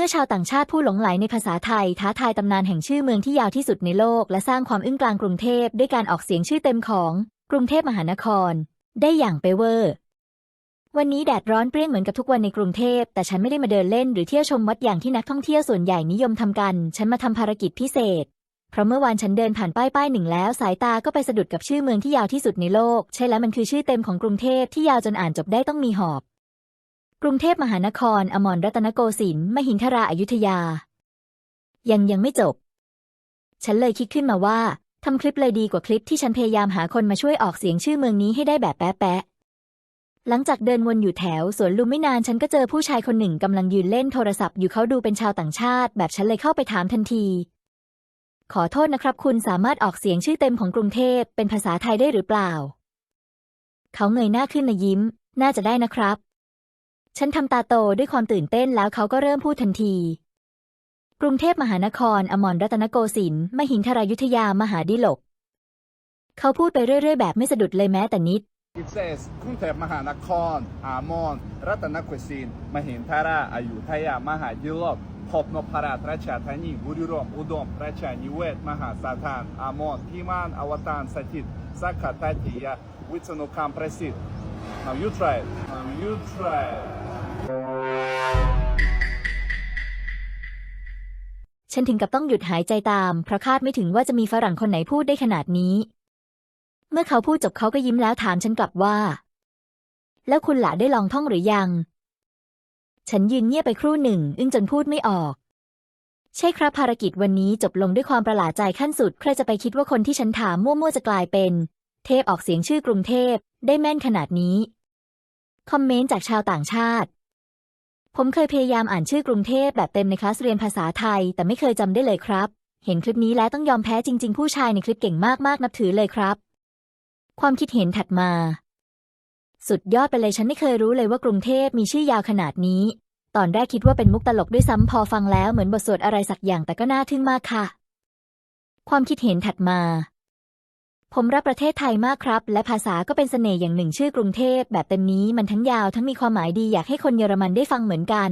มื่อชาวต่างชาติผู้หลงไหลในภาษาไทยท้าทายตำนานแห่งชื่อเมืองที่ยาวที่สุดในโลก และสร้างความอึ้งกลางกรุงเทพด้วยการออกเสียงชื่อเต็มของกรุงเทพมหานคร ได้อย่างเปเวอร์ วันนี้แดดร้อนเปรี้ยงเหมือนกับทุกวันในกรุงเทพ แต่ฉันไม่ได้มาเดินเล่นหรือเที่ยวชมวัดอย่างที่นักท่องเที่ยวส่วนใหญ่นิยมทำกัน ฉันมาทำภารกิจพิเศษ เพราะเมื่อวานฉันเดินผ่านป้ายป้ายหนึ่งแล้ว สายตาก็ไปสะดุดกับชื่อเมืองที่ยาวที่สุดในโลก ใช่แล้วมันคือชื่อเต็มของกรุงเทพที่ยาวจนอ่านจบได้ต้องมีหอบ กรุงเทพมหานคร อมรรัตนโกสินทร์ มหินทราอายุทยา ยังยังไม่จบ ฉันเลยคิดขึ้นมาว่าทำคลิปเลยดีกว่าคลิปที่ฉันพยายามหาคนมาช่วยออกเสียงชื่อเมืองนี้ให้ได้แบบแป๊ะแป๊ะหลังจากเดินวนอยู่แถวสวนลุมไม่นานฉันก็เจอผู้ชายคนหนึ่งกำลังยืนเล่นโทรศัพท์อยู่เขาดูเป็นชาวต่างชาติ แบบฉันเลยเข้าไปถามทันที ขอโทษนะครับ คุณสามารถออกเสียงชื่อเต็มของกรุงเทพเป็นภาษาไทยได้หรือเปล่า เขาเงยหน้าขึ้นมายิ้ม น่าจะได้นะครับ ฉันทำตาโตด้วยความตื่นเต้นแล้วเขาก็เริ่มพูดทันที กรุงเทพมหานคร อมรรัตนโกสินทร์มหินทรายุทธยามหาดิลก เขาพูดไปเรื่อยๆ แบบไม่สะดุดเลยแม้แต่นิด It says กรุงเทพมหานคร อามอน รัตนโกสินทร์มหินทราอายุทยา มหาดิลกพบนพรัตนราชธานีบุรีรัมย์อุดมราชนิเวศ มหาสารคามอามอนพิมาน อวตารสถิตสักขตติยา วิษณุคำประสิทธิ์ Now you try it. Now you try it. ฉันถึงกับต้องหยุดหายใจตาม เพราะคาดไม่ถึงว่าจะมีฝรั่งคนไหนพูดได้ขนาดนี้ เมื่อเขาพูดจบเขาก็ยิ้มแล้วถามฉันกลับว่า แล้วคุณหล่ะได้ลองท่องหรือยัง ฉันยืนเงียบไปครู่หนึ่ง อึ้งจนพูดไม่ออก ใช่ครับภารกิจวันนี้จบลงด้วยความประหลาดใจขั้นสุด ใครจะไปคิดว่าคนที่ฉันถามมั่วๆจะกลายเป็น เทพออกเสียงชื่อกรุงเทพได้แม่นขนาดนี้ คอมเมนต์จากชาวต่างชาติ ผมเคยพยายามอ่านชื่อกรุงเทพแบบเต็มในคลาสเรียนภาษาไทย แต่ไม่เคยจำได้เลยครับ เห็นคลิปนี้แล้วต้องยอมแพ้จริง ๆ ผู้ชายในคลิปเก่งมากๆนับถือเลยครับ ความคิดเห็นถัดมา สุดยอดไปเลยฉันไม่เคยรู้เลยว่ากรุงเทพมีชื่อยาวขนาดนี้ ตอนแรกคิดว่าเป็นมุกตลกด้วยซ้ำพอฟังแล้วเหมือนบทสวดอะไรสักอย่างแต่ก็น่าทึ่งมากค่ะ ความคิดเห็นถัดมา ผมรักประเทศไทยมากครับ และภาษาก็เป็นเสน่ห์อย่างหนึ่งชื่อกรุงเทพแบบเต็มนี้มันทั้งยาวทั้งมีความหมายดีอยากให้คนเยอรมันได้ฟังเหมือนกัน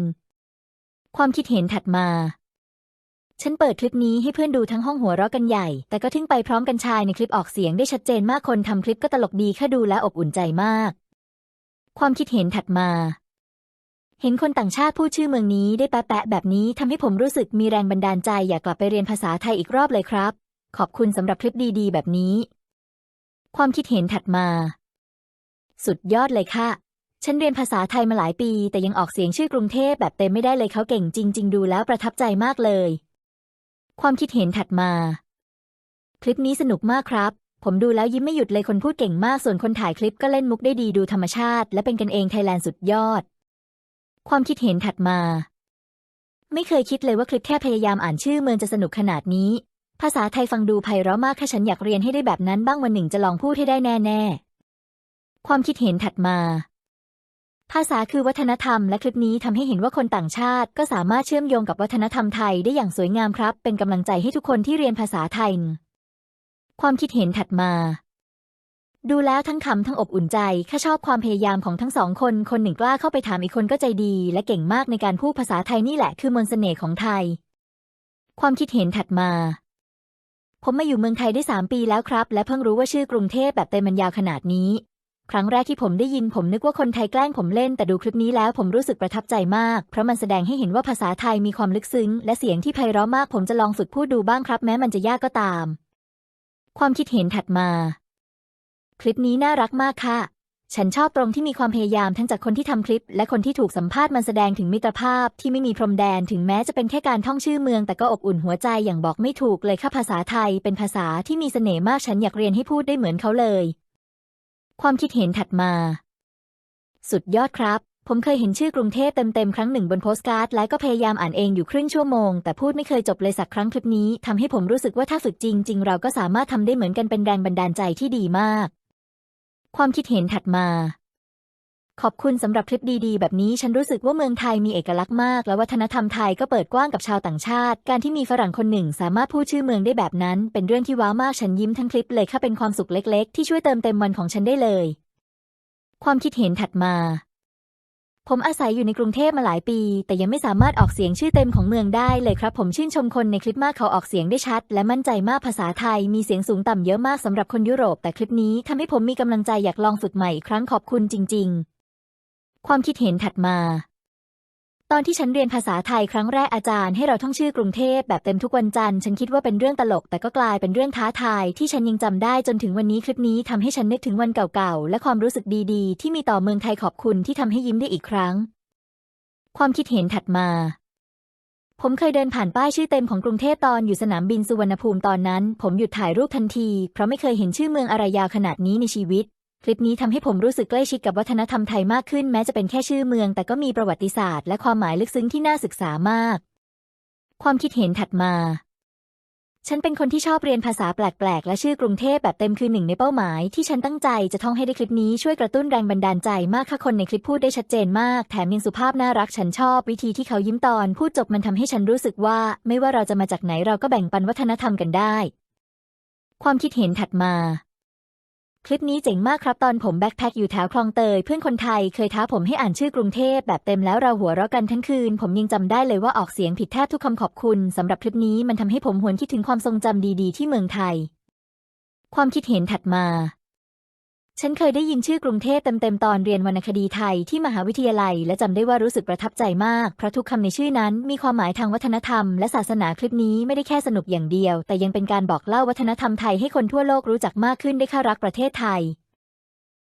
ความคิดเห็นถัดมา ฉันเปิดคลิปนี้ให้เพื่อนดูทั้งห้องหัวเราะกันใหญ่ แต่ก็ทึ่งไปพร้อมกันชายในคลิปออกเสียงได้ชัดเจนมากคนทำคลิปก็ตลกดีแค่ดูแล้วอบอุ่นใจมาก ความคิดเห็นถัดมา เห็นคนต่างชาติพูดชื่อเมืองนี้ได้แปะๆแบบนี้ทำให้ผมรู้สึกมีแรงบันดาลใจอยากกลับไปเรียนภาษาไทยอีกรอบเลยครับ ขอบคุณสำหรับคลิปดีๆ แบบนี้ ความคิดเห็นถัดมา สุดยอดเลยค่ะ ฉันเรียนภาษาไทยมาหลายปี แต่ยังออกเสียงชื่อกรุงเทพแบบเต็มไม่ได้เลยเขาเก่งจริง ๆ ดูแล้วประทับใจมากเลย ความคิดเห็นถัดมา คลิปนี้สนุกมากครับ ผมดูแล้วยิ้มไม่หยุดเลยคนพูดเก่งมากส่วนคนถ่ายคลิปก็เล่นมุกได้ดีดูธรรมชาติ และเป็นกันเองไทยแลนด์สุดยอด ความคิดเห็นถัดมา ไม่เคยคิดเลยว่าคลิปแค่พยายามอ่านชื่อเมืองจะสนุกขนาดนี้ ภาษาไทยฟังดูไพเราะมากถ้าฉันอยากเรียนให้ได้แบบนั้นบ้างวันหนึ่งจะลองพูดให้ได้แน่ ๆ ความคิดเห็นถัดมา ภาษาคือวัฒนธรรมและคลิปนี้ทำให้เห็นว่าคนต่างชาติ ก็สามารถเชื่อมโยงกับวัฒนธรรมไทยได้อย่างสวยงามครับ เป็นกำลังใจให้ทุกคนที่เรียนภาษาไทย ความคิดเห็นถัดมา ดูแล้วทั้งขำทั้งอบอุ่นใจข้าชอบความพยายามของทั้งสองคน คนหนึ่งกล้าเข้าไปถามอีกคนก็ใจดี และเก่งมากในการพูดภาษาไทยนี่แหละคือมนต์เสน่ห์ของไทย ความคิดเห็นถัดมา ผมมาอยู่เมืองไทยได้สามปีแล้วครับ และเพิ่งรู้ว่าชื่อกรุงเทพแบบเต็มมันยาวขนาดนี้ ครั้งแรกที่ผมได้ยินผมนึกว่าคนไทยแกล้งผมเล่น แต่ดูคลิปนี้แล้วผมรู้สึกประทับใจมาก เพราะมันแสดงให้เห็นว่าภาษาไทยมีความลึกซึ้ง และเสียงที่ไพเราะมากผมจะลองฝึกพูดดูบ้างครับ แม้มันจะยากก็ตาม ความคิดเห็นถัดมา คลิปนี้น่ารักมากค่ะ ฉันชอบตรงที่มีความพยายามทั้งจากคนที่ทำคลิป และคนที่ถูกสัมภาษณ์มันแสดงถึงมิตรภาพที่ไม่มีพรมแดนถึงแม้จะเป็นแค่การท่องชื่อเมือง แต่ก็อบอุ่นหัวใจอย่างบอกไม่ถูกเลยค่ะภาษาไทย เป็นภาษาที่มีเสน่ห์มากฉันอยากเรียนให้พูดได้เหมือนเขาเลย ความคิดเห็นถัดมา สุดยอดครับ ผมเคยเห็นชื่อกรุงเทพเต็มๆครั้งหนึ่งบนโปสการ์ดและก็พยายามอ่านเองอยู่ครึ่งชั่วโมง แต่พูดไม่เคยจบเลยสักครั้งคลิปนี้ทำให้ผมรู้สึกว่าถ้าฝึกจริง ๆ เราก็สามารถทำได้เหมือนกันเป็นแรงบันดาลใจที่ดีมาก ความคิดเห็นถัดมา ขอบคุณสำหรับคลิปดีๆ แบบนี้ฉันรู้สึกว่าเมืองไทยมีเอกลักษณ์มาก และวัฒนธรรมไทยก็เปิดกว้างกับชาวต่างชาติ การที่มีฝรั่งคนหนึ่งสามารถพูดชื่อเมืองได้แบบนั้น เป็นเรื่องที่ว้าวมากฉันยิ้มทั้งคลิปเลยค่ะเป็นความสุขเล็ก ๆ ที่ช่วยเติมเต็มวันของฉันได้เลย ความคิดเห็นถัดมา ผมอาศัยอยู่ในกรุงเทพมาหลายปี แต่ยังไม่สามารถออกเสียงชื่อเต็มของเมืองได้เลยครับ ผมชื่นชมคนในคลิปมากเขาออกเสียงได้ชัด และมั่นใจมากภาษาไทย มีเสียงสูงต่ำเยอะมากสำหรับคนยุโรป แต่คลิปนี้ทำให้ผมมีกำลังใจอยากลองฝึกใหม่อีกครั้งขอบคุณจริง ๆ ความคิดเห็นถัดมา ตอนที่ฉันเรียนภาษาไทยครั้งแรกอาจารย์ให้เราท่องชื่อกรุงเทพแบบเต็มทุกวันจันทร์ฉันคิดว่าเป็นเรื่องตลก แต่ก็กลายเป็นเรื่องท้าทาย ที่ฉันยังจำได้จนถึงวันนี้คลิปนี้ทำให้ฉันนึกถึงวันเก่าๆ และความรู้สึกดีๆ ที่มีต่อเมืองไทยขอบคุณที่ทำให้ยิ้มได้อีกครั้ง ความคิดเห็นถัดมา ผมเคยเดินผ่านป้ายชื่อเต็มของกรุงเทพตอนอยู่สนามบินสุวรรณภูมิตอนนั้น ผมหยุดถ่ายรูปทันที เพราะไม่เคยเห็นชื่อเมืองอะไรยาวขนาดนี้ในชีวิต คลิปนี้ทำให้ผมรู้สึกใกล้ชิดกับวัฒนธรรมไทยมากขึ้นแม้จะเป็นแค่ชื่อเมือง แต่ก็มีประวัติศาสตร์และความหมายลึกซึ้งที่น่าศึกษามาก ความคิดเห็นถัดมา ฉันเป็นคนที่ชอบเรียนภาษาแปลกๆ และชื่อกรุงเทพแบบเต็มคือหนึ่งในเป้าหมาย ที่ฉันตั้งใจจะท่องให้ได้คลิปนี้ช่วยกระตุ้นแรงบันดาลใจมากค่ะคนในคลิปพูดได้ชัดเจนมาก แถมยังสุภาพน่ารักฉันชอบ วิธีที่เขายิ้มตอนพูดจบมันทำให้ฉันรู้สึกว่า ไม่ว่าเราจะมาจากไหนเราก็แบ่งปันวัฒนธรรมกันได้ ความคิดเห็นถัดมา คลิปนี้เจ๋งมากครับตอนผมแบ็คแพ็คอยู่แถวคลองเตยเพื่อนคนไทยเคยท้าผมให้อ่านชื่อกรุงเทพแบบเต็มแล้วเราหัวเราะกันทั้งคืน ผมยังจำได้เลยว่าออกเสียงผิดแทบทุกคำขอบคุณสำหรับคลิปนี้มันทำให้ผมหวนคิดถึงความทรงจำดีๆ ที่เมืองไทย ความคิดเห็นถัดมา ฉันเคยได้ยินชื่อกรุงเทพเต็มๆตอนเรียนวรรณคดีไทยที่มหาวิทยาลัย และจำได้ว่ารู้สึกประทับใจมาก เพราะทุกคำในชื่อนั้นมีความหมายทางวัฒนธรรมและศาสนาคลิปนี้ไม่ได้แค่สนุกอย่างเดียว แต่ยังเป็นการบอกเล่าวัฒนธรรมไทยให้คนทั่วโลกรู้จักมากขึ้นได้ค่ารักประเทศไทย